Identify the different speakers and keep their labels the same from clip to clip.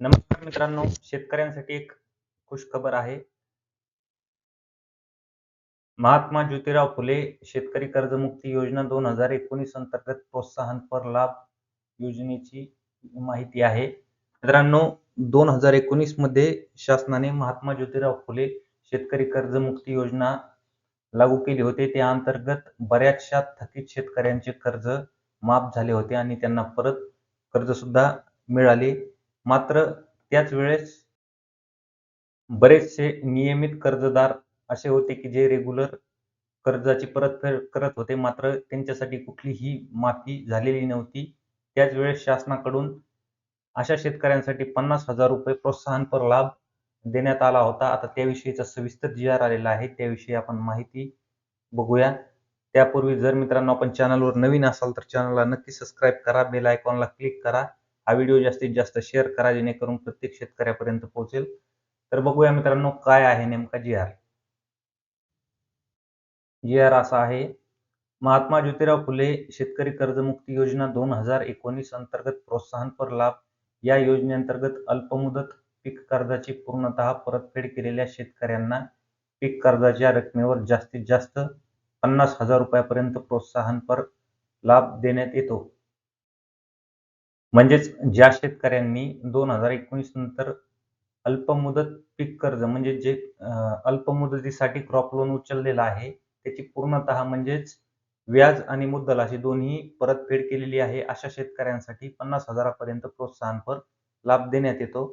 Speaker 1: नमस्कार मित्रांनो शेतकऱ्यांसाठी एक खुश खबर आहे. महात्मा ज्योतिराव फुले शेतकरी कर्जमुक्ती योजना दोन हजार एकोणीस अंतर्गत प्रोत्साहनपर लाभ योजनेची माहिती आहे. मित्रांनो दोन हजार एकोणीसमध्ये शासनाने महात्मा ज्योतिराव फुले शेतकरी कर्जमुक्ती योजना लागू केली होती. त्या अंतर्गत बऱ्याचशा थकीत शेतकऱ्यांचे कर्ज माफ झाले होते आणि त्यांना परत कर्ज सुद्धा मिळाले. मात्र त्याच वेळेस बरेचसे नियमित कर्जदार असे होते की जे रेग्युलर कर्जाची परतफेड करत होते. मात्र त्यांच्यासाठी कुठलीही माफी झालेली नव्हती. त्याच वेळेस शासनाकडून अशा शेतकऱ्यांसाठी पन्नास हजार रुपये प्रोत्साहनपर लाभ देण्यात आला होता. आता त्याविषयीचा सविस्तर जी आर आलेला आहे. त्याविषयी आपण माहिती बघूया. त्यापूर्वी जर मित्रांनो आपण चॅनलवर नवीन असाल तर चॅनलला नक्की सबस्क्राईब करा. बेल आयकॉनला क्लिक करा. हा व्हिडिओ जास्तीत जास्त शेअर करा जेणेकरून प्रत्येक शेतकऱ्यापर्यंत पोहोचेल. तर बघूया मित्रांनो काय आहे नेमका जी आर जी आर असा आहे महात्मा ज्योतिराव फुले शेतकरी कर्जमुक्ती योजना दोन हजार एकोणीस अंतर्गत प्रोत्साहनपर लाभ. या योजनेअंतर्गत अल्पमुदत पीक कर्जाची पूर्णतः परतफेड केलेल्या शेतकऱ्यांना पीक कर्जाच्या रकमेवर जास्तीत जास्त पन्नास हजार रुपयापर्यंत प्रोत्साहनपर लाभ देण्यात येतो. म्हणजेच ज्या शेतकऱ्यांनी दोन हजार एकोणीस नंतर अल्पमुदत पीक कर्ज म्हणजे जे अल्पमुदतीसाठी क्रॉप लोन उचललेलं आहे त्याची पूर्णतः म्हणजेच व्याज आणि मुद्दल अशी दोन्ही परतफेड केलेली आहे अशा शेतकऱ्यांसाठी पन्नास हजारापर्यंत प्रोत्साहनपर लाभ देण्यात येतो.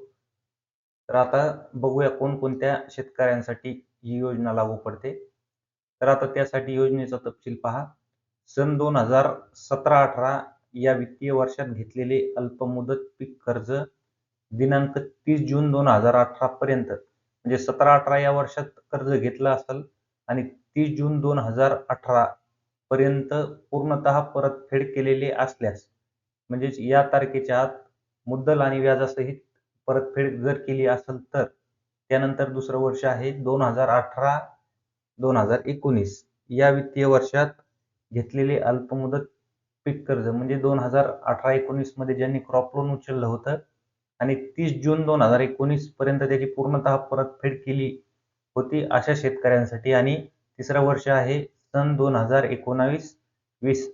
Speaker 1: तर आता बघूया कोणकोणत्या शेतकऱ्यांसाठी ही योजना लागू पडते. तर आता त्यासाठी योजनेचा तपशील पहा. सन दोन हजार सतरा अठरा या वित्तीय वर्षात घेतलेले अल्पमुदत पीक कर्ज दिनांक तीस जून दोन हजार अठरा पर्यंत म्हणजे सतरा अठरा या वर्षात कर्ज घेतलं असेल आणि तीस जून दोन हजार अठरा पर्यंत पूर्णतः परतफेड केलेले असल्यास म्हणजेच या तारखेच्या आत मुद्दल आणि व्याजासहित परतफेड जर केली असेल तर त्यानंतर दुसरं वर्ष आहे दोन हजार अठरा दोन हजार एकोणीस. या वित्तीय वर्षात घेतलेले अल्पमुदत पीक कर्ज म्हणजे दोन हजार अठरा एकोणीसमध्ये ज्यांनी क्रॉप लोन उचललं होतं आणि तीस जून दोन हजार एकोणीस पर्यंत त्याची पूर्णतः परतफेड केली होती अशा शेतकऱ्यांसाठी. आणि तिसरं वर्ष आहे सन दोन हजार एकोणावीस वीस.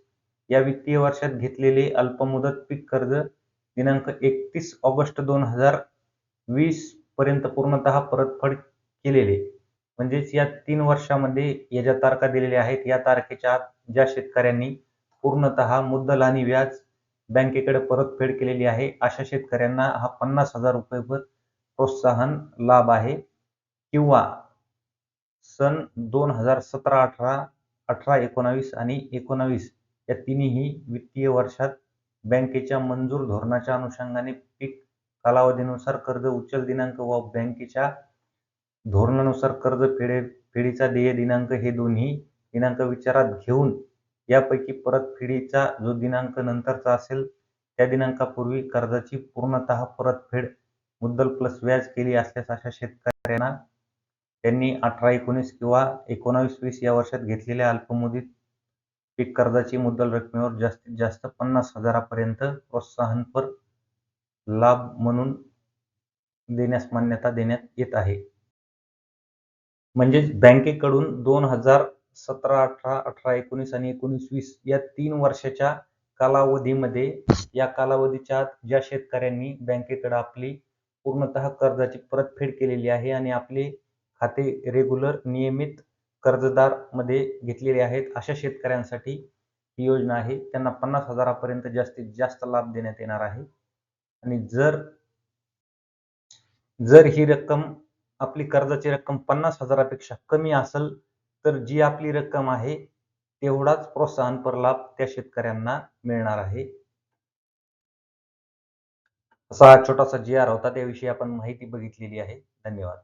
Speaker 1: या वित्तीय वर्षात घेतलेले अल्पमुदत पीक कर्ज दिनांक एकतीस ऑगस्ट दोन हजार वीस पर्यंत पूर्णतः परतफेड केलेले. म्हणजेच या तीन वर्षामध्ये या ज्या तारखा दिलेल्या आहेत या तारखेच्या आत ज्या शेतकऱ्यांनी पूर्णतः मुद्दल आणि व्याज बँकेकडे परतफेड केलेली आहे. अशा शेतकऱ्यांना हा पन्नास हजार रुपये प्रोत्साहन लाभ आहे. किंवा सन दोन हजार सतरा अठरा अठरा एकोणावीस आणि एकोणावीस या तिन्ही वित्तीय वर्षात बँकेच्या मंजूर धोरणाच्या अनुषंगाने पीक कालावधीनुसार कर्ज उचल दिनांक व बँकेच्या धोरणानुसार कर्ज फेडे फेडीचा देय दिनांक हे दोन्ही दिनांक विचारात घेऊन यापैकी परतफेडीचा जो दिनांक नंतरचा असेल त्या दिनांकापूर्वी कर्जाची पूर्णतः परतफेड मुद्दल प्लस व्याज केली असल्यास अशा शेतकऱ्यांना त्यांनी अठरा एकोणीस किंवा एकोणावीस वीस या वर्षात घेतलेल्या अल्पमुदित पीक कर्जाची मुद्दल रकमेवर जास्तीत जास्त पन्नास हजारापर्यंत प्रोत्साहनपर लाभ म्हणून देण्यास मान्यता देण्यात येत आहे. म्हणजेच बँकेकडून दोन हजार सतरा अठरा अठरा एकोणीस आणि एकोणीस वीस या तीन वर्षाच्या कालावधीमध्ये या कालावधीच्या ज्या शेतकऱ्यांनी बँकेकडे आपली पूर्णतः कर्जाची परतफेड केलेली आहे आणि आपले खाते रेग्युलर नियमित कर्जदारमध्ये घेतलेले आहेत अशा शेतकऱ्यांसाठी ही योजना आहे. त्यांना पन्नास हजारापर्यंत जास्तीत जास्त लाभ देण्यात येणार आहे. आणि जर जर ही रक्कम आपली कर्जाची रक्कम पन्नास हजारापेक्षा कमी असेल तर जी आपली रक्कम आहे तेवढाच प्रोत्साहनपर लाभ त्या शेतकऱ्यांना मिळणार आहे. असा छोटासा जी आर होता त्याविषयी आपण माहिती बघितलेली आहे. धन्यवाद.